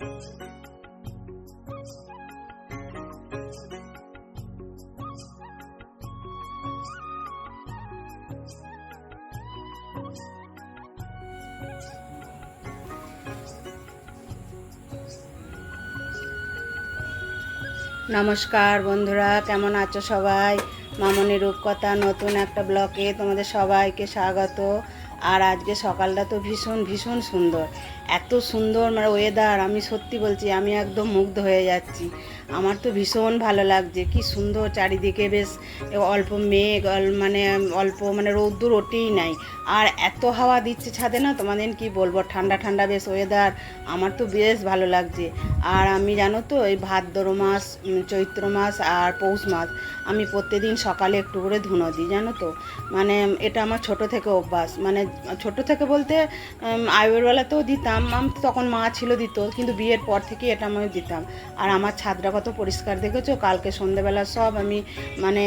নমস্কার বন্ধুরা, কেমন আছো সবাই? মামনি রূপকথা, নতুন একটা ব্লকে তোমাদের সবাইকে স্বাগত। আর আজকে সকালটা তো ভীষণ ভীষণ সুন্দর। এত সুন্দর মানে ওয়েদার আমি সত্যি বলছি আমি একদম মুগ্ধ হয়ে যাচ্ছি। আমার তো ভীষণ ভালো লাগছে কি সুন্দর চারিদিকে বেশ অল্প মেঘ মানে অল্প মানে রৌদ্র ওটেই নাই। আর এত হাওয়া দিচ্ছে ছাদে না তোমাদের কি বলব ঠান্ডা ঠান্ডা বেশ ওয়েদার আমার তো বেশ ভালো লাগছে। আর আমি জানো তো এই ভাদ্র মাস চৈত্র মাস আর পৌষ মাস আমি প্রত্যেকদিন সকালে একটু করে ধুনো দিই জানো তো। মানে এটা আমার ছোট থেকে অভ্যাস মানে ছোট থেকে বলতে উম, আয়ুর বেলাতেও দিতাম আমি তখন মা ছিল দিত, কিন্তু বিয়ের পর থেকে এটা আমি দিতাম। আর আমার ছাদটা কত পরিষ্কার দেখেছ? কালকে সন্ধেবেলা সব আমি মানে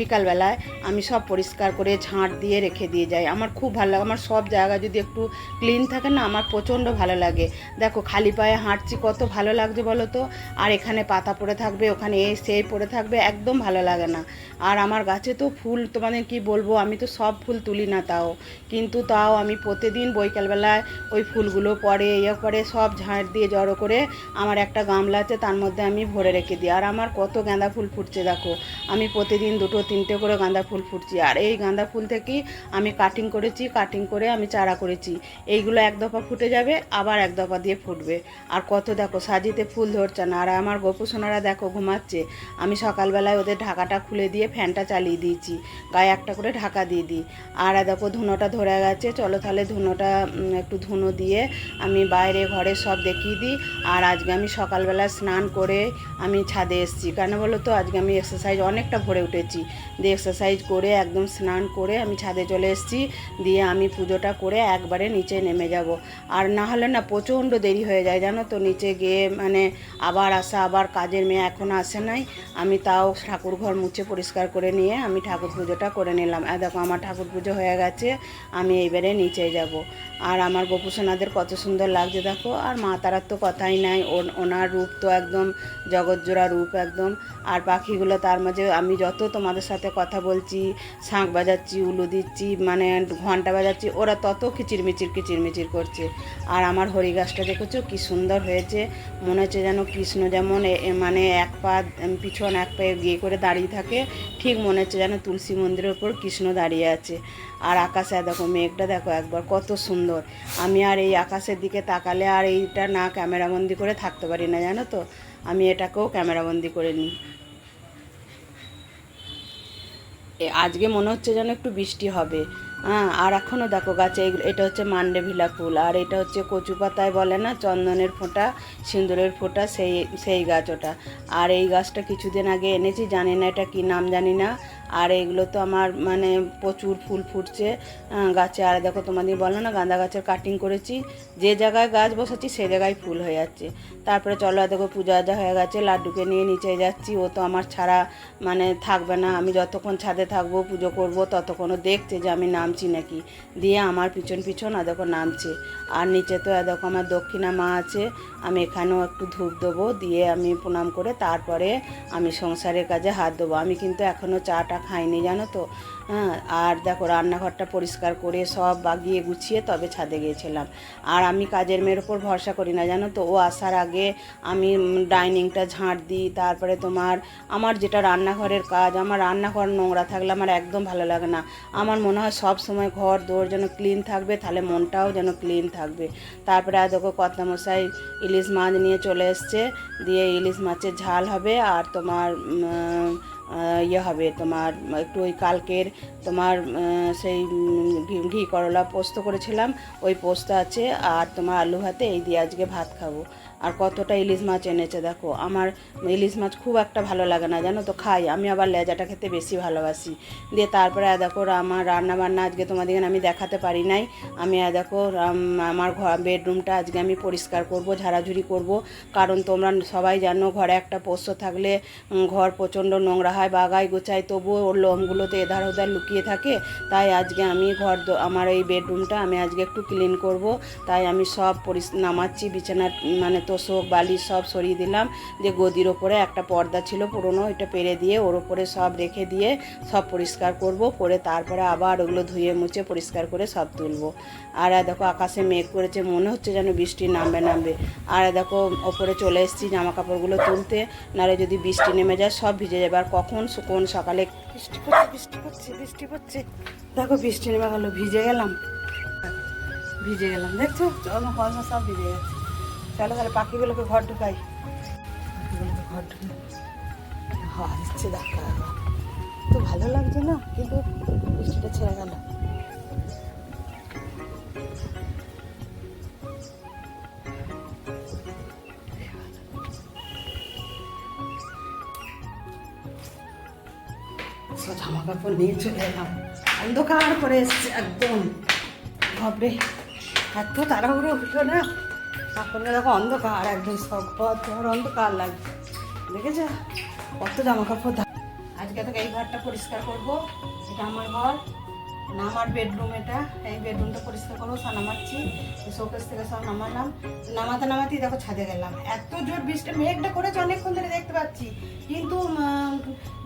বিকালবেলায় আমি সব পরিষ্কার করে ঝাঁট দিয়ে রেখে দিয়ে যাই। আমার খুব ভালো লাগে, আমার সব জায়গা যদি একটু ক্লিন থাকে না, আমার প্রচণ্ড ভালো লাগে। দেখো, খালি পায়ে হাঁটছি, কত ভালো লাগছে বলো তো? আর এখানে পাতা পড়ে থাকবে, ওখানে এই সেই পড়ে থাকবে, একদম ভালো লাগে না। আর আমার গাছে তো ফুল তোমাদের কি বলব, আমি তো সব ফুল তুলি না তাও। কিন্তু তাও আমি প্রতিদিন বৈকালবেলায় ওই ফুলগুলো পরে ইয়ে করে, সব ঝাঁট দিয়ে জড়ো করে আমার একটা গামলা আছে, তার মধ্যে আমি ভরে রেখে দিই। আর আমার কত গাঁদা ফুল ফুটছে, দেখো। আমি প্রতিদিন দুটো, তিনটে করে গাঁদা ফুল ফুটছি। আর এই গাঁদা ফুল থেকেই আমি কাটিং করেছি কাটিং করে আমি চারা করেছি। এইগুলো এক দফা ফুটে যাবে, আবার এক দফা দিয়ে ফুটবে। আর কত, দেখো, সাজিতে ফুল ধরছে না। আর আমার গোপু সোনারা দেখো, ঘুমাচ্ছে। আমি সকালবেলায় ওদের ঢাকাটা খুলে দিয়ে ফ্যানটা চালিয়ে দিয়েছি। গায়ে একটা করে ঢাকা দিয়ে দিই। আর দেখো, ধুনোটা ধরে গেছে। চলো তাহলে ধুনোটা একটু ধুনো দিয়ে আমি বাইরে ঘরে সব দেখিয়ে দিই। আর আজকে আমি সকালবেলা স্নান করে আমি ছাদে এসেছি। কেন বলো তো? আজকে আমি এক্সারসাইজ অনেকটা ভরে উঠেছি। দিয়ে এক্সারসাইজ করে একদম স্নান করে আমি ছাদে চলে এসেছি। দিয়ে আমি পুজোটা করে একবারে নিচে নেমে যাব। আর না হলে না প্রচণ্ড দেরি হয়ে যায়, জানো তো? নিচে গিয়ে মানে আবার আসা, আবার কাজের মেয়ে এখন আসে নাই। আমি তাও ঠাকুর ঘর মুছে পরিষ্কার করে নিয়ে আমি ঠাকুর পুজোটা করে নিলাম। দেখো, আমার ঠাকুর পুজো হয়ে গেছে। আমি এইবারে নিচে যাব। আর আমার গোপুসোনাদের কত সুন্দর লাগছে, দেখো। আর মা তারার তো কথাই নাই, ওন- ওনার রূপ তো একদম জগৎজোড়া রূপ একদম। আর পাখিগুলো তার মাঝে আমি যত তোমাদের সাথে কথা বলছি, শাঁখ বাজাচ্ছি, উলু দিচ্ছি মানে ঘণ্টা বাজাচ্ছি, ওরা তত কিচিরমিচির কিচিরমিচির করছে। আর আমার হরি গাছটা দেখেছ কি সুন্দর হয়েছে? মনে হচ্ছে যেন কৃষ্ণ যেমন মানে এক পা পিছন এক পায়ে গিয়ে করে দাঁড়িয়ে থাকে, ঠিক মনে হচ্ছে যেন তুলসী মন্দিরের উপর কৃষ্ণ দাঁড়িয়ে আছে। আর আকাশে, দেখো মেঘটা, দেখো একবার কত সুন্দর। আমি আর এই আকাশের দিকে তাকালে আর এইটা না ক্যামেরাবন্দি করে থাকতে পারি না, জানো তো? আমি এটাকেও ক্যামেরাবন্দি করে নিই। আজকে মনে হচ্ছে যেন একটু বৃষ্টি হবে। হ্যাঁ আর এখনও দেখো গাছে এটা হচ্ছে মান্ডে ভিলা ফুল, আর এটা হচ্ছে কচু পাতায় বলে না, চন্দনের ফোঁটা, সিঁদুরের ফোঁটা, সেই সেই গাছ ওটা। আর এই গাছটা কিছুদিন আগে এনেছি, জানি না এটা কী নাম, জানি না। আর এগুলো তো আমার মানে প্রচুর ফুল ফুটছে গাছে। আর দেখো, তোমাদের বলো না, গাঁদা গাছের কাটিং করেছি। যে জায়গায় গাছ বসাচ্ছি, সে জায়গায় ফুল হয়ে যাচ্ছে। তারপরে চলো দেখো, পূজা আজা হয়ে গেছে, লাড্ডুকে নিয়ে নিচে যাচ্ছি। ও তো আমার ছাড়া মানে থাকবে না। আমি যতক্ষণ ছাদে থাকব, পুজো করব, ততক্ষণও দেখছে যে আমি নামছি নাকি। দিয়ে আমার পিছন পিছন দেখো, নামছে। আর নিচে তো দেখো, আমার দক্ষিণা মা আছে। আমি এখানেও একটু ধূপ দেবো, দিয়ে আমি প্রণাম করে তারপরে আমি সংসারের কাজে হাত দেবো। আমি কিন্তু এখনও চাটা খাইনি জানো তো? হ্যাঁ আর দেখো, রান্নাঘরটা পরিষ্কার করে সব বাগিয়ে গুছিয়ে তবে ছাদে গিয়েছিলাম। আর আমি কাজের মেয়ের ওপর ভরসা করি না, জানো তো? ও আসার আগে আমি ডাইনিংটা ঝাঁট দিই, তারপরে তোমার, আমার যেটা রান্নাঘরের কাজ, আমার রান্নাঘর নোংরা থাকলে আমার একদম ভালো লাগে না। আমার মনে হয় সব সময় ঘর, দোর যেন ক্লিন থাকবে, তাহলে মনটাও যেন ক্লিন থাকবে। তারপরে আর দেখো, কর্তামশাই ইলিশ মাছ নিয়ে চলে এসছে, দিয়ে ইলিশ মাছের ঝাল হবে, আর তোমার ইয়ে হবে তোমার, একটু ওই কালকের তোমার সেই ঘি- করলা পোস্ত করেছিলাম, ওই পোস্ত আছে আর তোমার আলু ভাতে এই দিয়ে আজকে ভাত খাব। আর কতটা ইলিশ মাছ এনেছে দেখো। আমার ইলিশ মাছ খুব একটা ভালো লাগে না, জানো তো, খাই। আমি আবার লেজাটা খেতে বেশি ভালোবাসি। দিয়ে তারপরে দেখো আমার রান্না বান্না আজকে তোমাদের আমি দেখাতে পারি নাই। আমি দেখো আমার ঘর বেডরুমটা আজকে আমি পরিষ্কার করব, ঝাড়াঝুড়ি করব। কারণ তোমরা সবাই জানো, ঘরে একটা পোষ্য থাকলে ঘর প্রচণ্ড নোংরা হয় বাগাই গোছায়। তবুও ওর লোমগুলোতে এধার ওধার লুকিয়ে থাকে। তাই আজকে আমি ঘর আমার এই বেডরুমটা আমি আজকে একটু ক্লিন করব। তাই আমি সব পরিস নামাচ্ছি, বিছানার মানে তোষক বালি সব সরিয়ে দিলাম। যে গদির ওপরে একটা পর্দা ছিল পুরনো, ওইটা পেরে দিয়ে ওর ওপরে সব রেখে দিয়ে সব পরিষ্কার করব। করে তারপরে আবার ওগুলো ধুয়ে মুছে পরিষ্কার করে সব তুলবো। আর দেখো আকাশে মেঘ করেছে, মনে হচ্ছে যেন বৃষ্টি নামবে নামবে। আর দেখো ওপরে চলে এসেছি জামা কাপড়গুলো তুলতে। নাহলে যদি বৃষ্টি নেমে যায়, সব ভিজে যাবে। আর কখন কোন সকালে বৃষ্টি পড়ছে বৃষ্টি পড়ছে বৃষ্টি পড়ছে দেখো বৃষ্টি নেমে গেলো, ভিজে গেলাম। ভিজে গেলাম, দেখছ? চলো সব ভিজে গেছে। চলো তাহলে পাখিগুলোকে ঘর ঢুকাই। পাখিগুলোকে ঘর ঢুকাই দিচ্ছে দেখা তো ভালো লাগছে না? কিন্তু বৃষ্টিটা ছেড়ে গেল। সব জামা কাপড় নিয়ে চলে এলাম। অন্ধকার করে এসছে একদম। বাপরে, এত তাড়াহুড়ো হলো না? এখন দেখো অন্ধকার, একদম সব ঘর অন্ধকার লাগছে। দেখেছ? কত জামা কাপড় আজকে থেকে এই ঘরটা পরিষ্কার করব, এটা আমার ঘর, না আমার বেডরুম এটা। এই বেডরুমটা পরিষ্কার করব, সব নামাচ্ছি শোকেস থেকে সব নামালাম। নামাতে নামাতেই দেখো ছাদে গেলাম। এত জোর বৃষ্টি, মেঘটা করেছে অনেকক্ষণ ধরে দেখতে পাচ্ছি। কিন্তু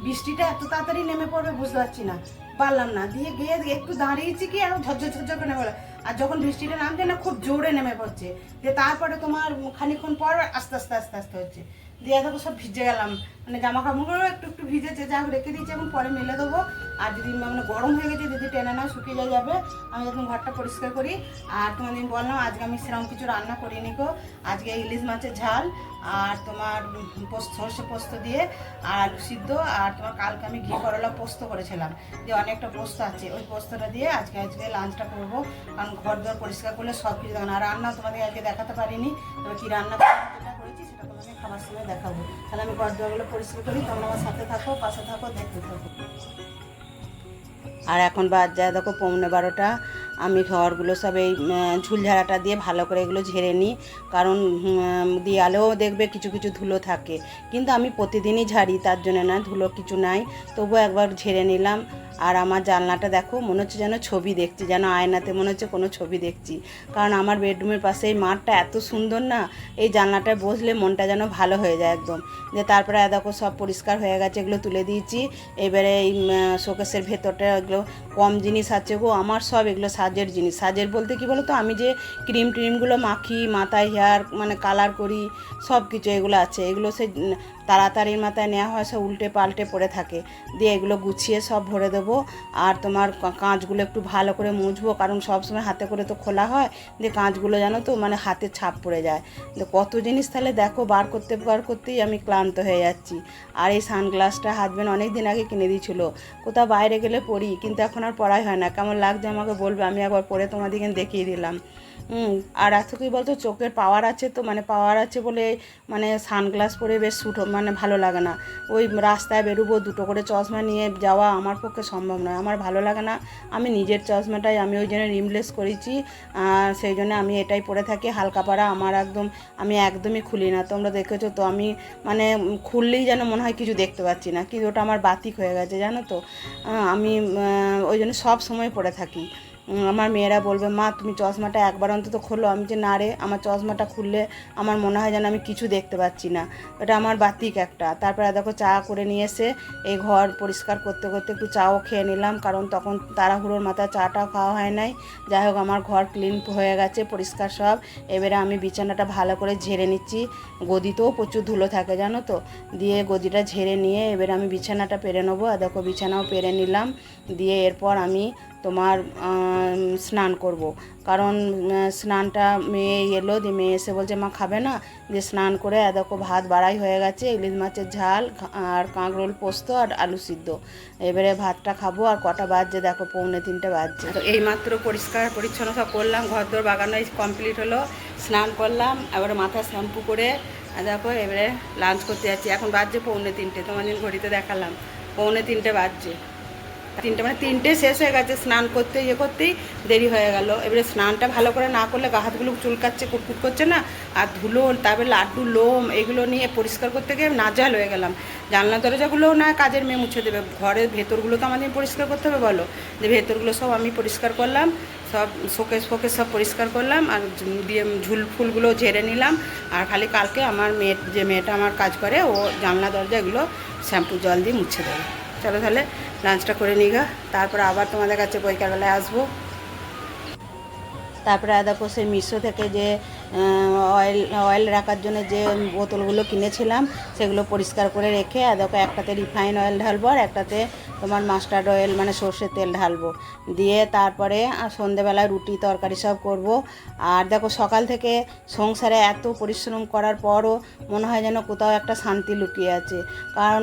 বৃষ্টিটা এত তাড়াতাড়ি নেমে পড়বে বুঝতে পারছি না। পারলাম না। দিয়ে গিয়ে একটু দাঁড়িয়েছি কি, আর ঝরঝর ঝরঝর করে পড়ল। আর যখন বৃষ্টিটা নামছে না, খুব জোরে নেমে পড়ছে। যে তারপরে তোমার খানিক্ষণ পর আস্তে আস্তে আস্তে আস্তে হচ্ছে। দিয়ে দেখো সব ভিজে গেলাম। মানে জামা কাপড়গুলো একটু একটু ভিজেছে। যা রেখে দিয়েছি এবং পরে মেলে দেবো। আর যদি মানে গরম হয়ে গেছে, যদি টেনে না শুকিয়ে যায় যাবে, আমি যখন ঘরটা পরিষ্কার করি। আর তোমাদের বললাম, আজকে আমি সেরকম কিছু রান্না করিনি গো। আজকে ইলিশ মাছের ঝাল আর তোমার সর্ষে পোস্ত দিয়ে আর আলু সিদ্ধ। আর তোমার কালকে আমি ঘি করলা পোস্ত করেছিলাম, যে অনেকটা পোস্ত আছে। ওই পোস্তটা দিয়ে আজকে আজকে লাঞ্চটা করব। কারণ ঘর দর পরিষ্কার করলে সব কিছু দেখো না আর রান্না তোমাদের আজকে দেখাতে পারিনি, তবে কী রান্না করেছি সেটা তোমাকে খাবার সময় দেখাবো। তাহলে আমি ঘর দরগুলো পরিষ্কার করি। তোমরা আমার সাথে থাকো, পাশে থাকো, দেখতে থাকো। আর এখন বাদ যায় দেখো পৌনে বারোটা। আমি ঘরগুলো সব এই ঝুলঝাড়াটা দিয়ে ভালো করে এগুলো ঝেড়ে নিই। কারণ দিয়ালেও দেখবে কিছু কিছু ধুলো থাকে। কিন্তু আমি প্রতিদিনই ঝাড়ি, তার জন্য না ধুলো কিছু নাই। তবুও একবার ঝেড়ে নিলাম। আর আমার জানলাটা দেখো, মনে হচ্ছে যেন ছবি দেখছি, যেন আয়নাতে মনে হচ্ছে কোনো ছবি দেখছি। কারণ আমার বেডরুমের পাশে এই মাঠটা এত সুন্দর না, এই জানলাটায় বসলে মনটা যেন ভালো হয়ে যায় একদম। যে তারপরে দেখো, সব পরিষ্কার হয়ে গেছে, এগুলো তুলে দিয়েছি। এবারে এই শোকেসের ভেতরটা এগুলো কম জিনিস আছে গো, আমার সব এগুলো সাজের জিনিস। সাজের বলতে কি বলো তো আমি যে ক্রিম ট্রিমগুলো মাখি, মাথায় হেয়ার মানে কালার করি সব কিছু এগুলো আছে। এগুলো সে তাড়াতাড়ির মাথায় নেওয়া হয় সব উল্টে পাল্টে পড়ে থাকে। দিয়ে এগুলো গুছিয়ে সব ভরে দেবো। আর তোমার কাঁচগুলো একটু ভালো করে মুছবো, কারণ সব সময় হাতে করে তো খোলা হয়। দিয়ে কাঁচগুলো জানো তো মানে হাতে ছাপ পড়ে যায়। কত জিনিস তাহলে দেখো, বার করতে, বার করতেই আমি ক্লান্ত হয়ে যাচ্ছি। আর এই সানগ্লাসটা হাজবেন্ড অনেক দিন আগে কিনে দিয়েছিল। কোথাও বাইরে গেলে পরি, কিন্তু এখন আর পড়াই হয় না। কেমন লাগছে আমাকে বলবে, আমি একবার পরে তোমাদেরকে দেখিয়ে দিলাম। আর এত কি বলতো, চোখের পাওয়ার আছে তো মানে পাওয়ার আছে বলে মানে সানগ্লাস পরে বেশ সুট মানে ভালো লাগে না। ওই রাস্তায় বেরোবো, দুটো করে চশমা নিয়ে যাওয়া আমার পক্ষে সম্ভব নয়। আমার ভালো লাগে না, আমি নিজের চশমাটাই, আমি ওই জন্য রিমলেস করেছি। সেই জন্য আমি এটাই পরে থাকি, হালকা পাড়া আমার একদম, আমি একদমই খুলি না। তোমরা দেখেছ তো, আমি মানে খুললেই যেন মনে হয় কিছু দেখতে পাচ্ছি না কিন্তু ওটা আমার বাতিক হয়ে গেছে, জানো তো? আমি ওই জন্য সব সময় পরে থাকি। আমার মেয়েরা বলবে, মা, তুমি চশমাটা একবার অন্তত খোলো। আমি যে, না রে, আমার চশমাটা খুললে আমার মনে হয় যেন আমি কিছু দেখতে পাচ্ছি না। এটা আমার বাতিক একটা। তারপরে দেখো, চা করে নিয়ে এসে এই ঘর পরিষ্কার করতে করতে একটু চাও খেয়ে নিলাম, কারণ তখন তাড়াহুড়োর মাথায় চাটাও খাওয়া হয় নাই। যাই হোক, আমার ঘর ক্লিন হয়ে গেছে, পরিষ্কার সব। এবারে আমি বিছানাটা ভালো করে ঝেড়ে নিচ্ছি। গদিতেও প্রচুর ধুলো থাকে, জানো তো? দিয়ে গদিটা ঝেড়ে নিয়ে এবারে আমি বিছানাটা পেরে নেব। দেখো, বিছানাও পেরে নিলাম। দিয়ে এরপর আমি তোমার স্নান করব। কারণ স্নানটা মেয়ে এলো, দিয়ে মেয়ে এসে বলছে, মা, খাবে না? দিয়ে স্নান করে দেখো, ভাত বাড়াই হয়ে গেছে, ইলিশ মাছের ঝাল আর কাঁকরোল পোস্ত, আর আলু সিদ্ধ। এবারে ভাতটা খাব, আর কটা বাজছে, দেখো, পৌনে তিনটে বাজছে। তো এইমাত্র পরিষ্কার পরিচ্ছন্ন সব করলাম ঘর দর বাগানো কমপ্লিট হলো, স্নান করলাম, এবারে মাথা শ্যাম্পু করে দেখো, এবারে লাঞ্চ করতে যাচ্ছি। এখন বাজছে পৌনে তিনটে, তোমাদের ঘড়িতে দেখালাম, পৌনে তিনটে বাজছে। তিনটে মানে তিনটে শেষ হয়ে গেছে, স্নান করতে ইয়ে করতেই দেরি হয়ে গেল। এবারে স্নানটা ভালো করে না করলে গা হাতগুলো চুলকাচ্ছে, কুটকুট করছে না, আর ধুলো, তারপরে লাড্ডু, লোম, এগুলো নিয়ে পরিষ্কার করতে গিয়ে নাজাল হয়ে গেলাম। জানলা দরজাগুলোও না কাজের মেয়ে মুছে দেবে। ঘরের ভেতরগুলো তো আমাদের পরিষ্কার করতে হবে, বলো? যে ভেতরগুলো সব আমি পরিষ্কার করলাম, সব শোকেস ফোকেস সব পরিষ্কার করলাম, আর দিয়ে ঝুল ফুলগুলো ঝেড়ে নিলাম। আর খালি কালকে আমার মেয়ে, যে মেয়েটা আমার কাজ করে, ও জানলা দরজা এগুলো শ্যাম্পু জল দিয়ে মুছে দেবে। চলো তাহলে লাঞ্চটা করে নিগা। তারপর আবার তোমাদের কাছে বৈকালবেলায় আসব। তারপরে আদা সেই মিশো থেকে যে অয়েল অয়েল রাখার জন্য যে বোতলগুলো কিনেছিলাম, সেগুলো পরিষ্কার করে রেখে, আর দেখো একটাতে রিফাইন অয়েল ঢালবো, আর একটাতে তোমার মাস্টার্ড অয়েল মানে সর্ষের তেল ঢালবো। দিয়ে তারপরে সন্ধেবেলায় রুটি, তরকারি সব করব। আর দেখো সকাল থেকে সংসারে এত পরিশ্রম করার পরও মনে হয় যেন কোথাও একটা শান্তি লুকিয়ে আছে। কারণ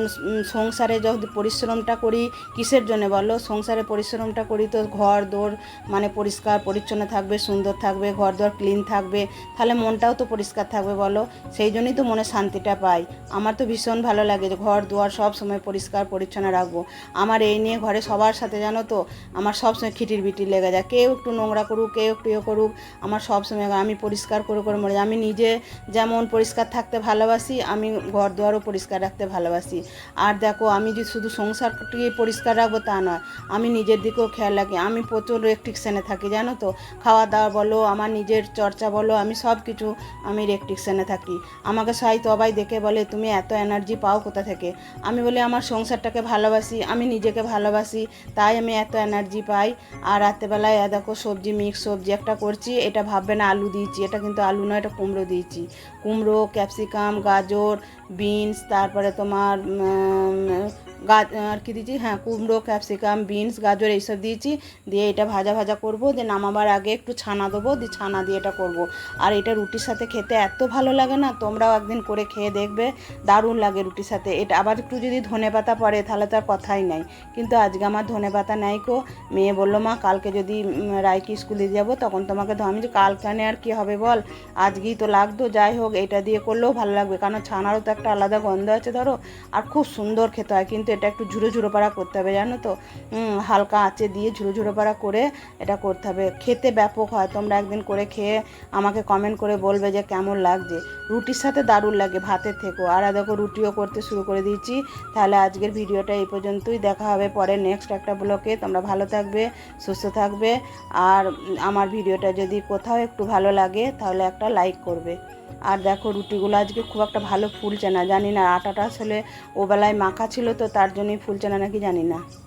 সংসারে যদি পরিশ্রমটা করি, কিসের জন্য বলো? সংসারে পরিশ্রমটা করি তো ঘর দোর মানে পরিষ্কার, পরিচ্ছন্ন থাকবে, সুন্দর থাকবে, ঘর দোর ক্লিন থাকবে তাহলে মনটাও তো পরিষ্কার থাকবে বলো। সেই জন্যই তো মনে শান্তিটা পাই। আমার তো ভীষণ ভালো লাগে যে ঘর, দুয়ার সব সময় পরিষ্কার, পরিচ্ছন্ন রাখব। আমার এই নিয়ে ঘরে সবার সাথে জানো তো, আমার সব সময় খিটির বিটির লেগে যায়। কেউ একটু নোংরা করুক, কেউ একটু ইয়ে করুক, আমার সব সময় আমি পরিষ্কার করে করে মরে। আমি নিজে যেমন পরিষ্কার থাকতে ভালোবাসি, আমি ঘর, দুয়ারও পরিষ্কার রাখতে ভালোবাসি। আর দেখো, আমি যে শুধু সংসারটিকে পরিষ্কার রাখব তা নয়, আমি নিজের দিকেও খেয়াল রাখি। আমি প্রচুর রেস্ট্রিকশানে থাকি, জানো তো। খাওয়া দাওয়া বলো, আমার নিজের চর্চা বলো, আমি সব কিছু আমি রেস্ট্রিকশানে থাকি। আমাকে সবাই তবাই দেখে বলে তুমি এত এনার্জি পাও কোথা থেকে? আমি বলি আমার সংসারটাকে ভালোবাসি আমি নিজেকে ভালোবাসি তাই আমি এত এনার্জি পাই। আর রাত্রেবেলায় দেখো সবজি মিক্স সবজি একটা করছি এটা ভাববে না আলু দিয়েছি এটা কিন্তু আলু নয় এটা কুমড়ো দিয়েছি। কুমড়ো ক্যাপসিকাম গাজর বিনস তারপরে তোমার উম, গা- আর কি দিয়েছি? হ্যাঁ কুমড়ো ক্যাপসিকাম বিনস গাজর এইসব দিয়েছি। দিয়ে এটা ভাজা ভাজা করব দিয়ে নামাবার আগে একটু ছানা দেবো দিয়ে ছানা দিয়ে এটা করব। আর এটা রুটির সাথে খেতে এত ভালো লাগে না, তোমরাও একদিন করে খেয়ে দেখবে, দারুণ লাগে রুটির সাথে। এটা আবার একটু যদি ধনে পাতা পড়ে, তাহলে তো আর কথাই নাই। কিন্তু আজকে আমার ধনে পাতা নাই কো। মেয়ে বলল, মা, কালকে যদি রায়কি স্কুলে যাব, তখন তোমাকে আমি যে কালকানে আর কি হবে বল? আজকেই তো লাগতো, যাই হোক, এটা দিয়ে করলেও ভালো লাগবে। কারণ ছানারও তো একটা আলাদা গন্ধ আছে, ধরো। আর খুব সুন্দর খেতে হয়, কিন্তু এটা একটু ঝুড়ো ঝুড়ো পাড়া করতে হবে, জানো তো? হালকা আঁচে দিয়ে ঝুড়ো ঝুড়ো পাড়া করে এটা করতে হবে। খেতে ব্যাপক হয়, তোমরা একদিন করে খেয়ে আমাকে কমেন্ট করে বলবে যে কেমন লাগছে। রুটির সাথে দারুণ লাগে, ভাতের থেকেও। আর দেখো, রুটিও করতে শুরু করে দিয়েছি। তাহলে আজকের ভিডিওটা এই পর্যন্তই। দেখা হবে পরে নেক্সট একটা ব্লকে তোমরা ভালো থাকবে, সুস্থ থাকবে। আর আমার ভিডিওটা যদি কোথাও একটু ভালো লাগে, তাহলে একটা লাইক করবে। আর দেখো, রুটিগুলো আজকে খুব একটা ভালো ফুলছে না। জানি না, আটাটা আসলে ওবেলায় মাখা ছিল তো, তার জন্যই ফুলছে না নাকি জানি না।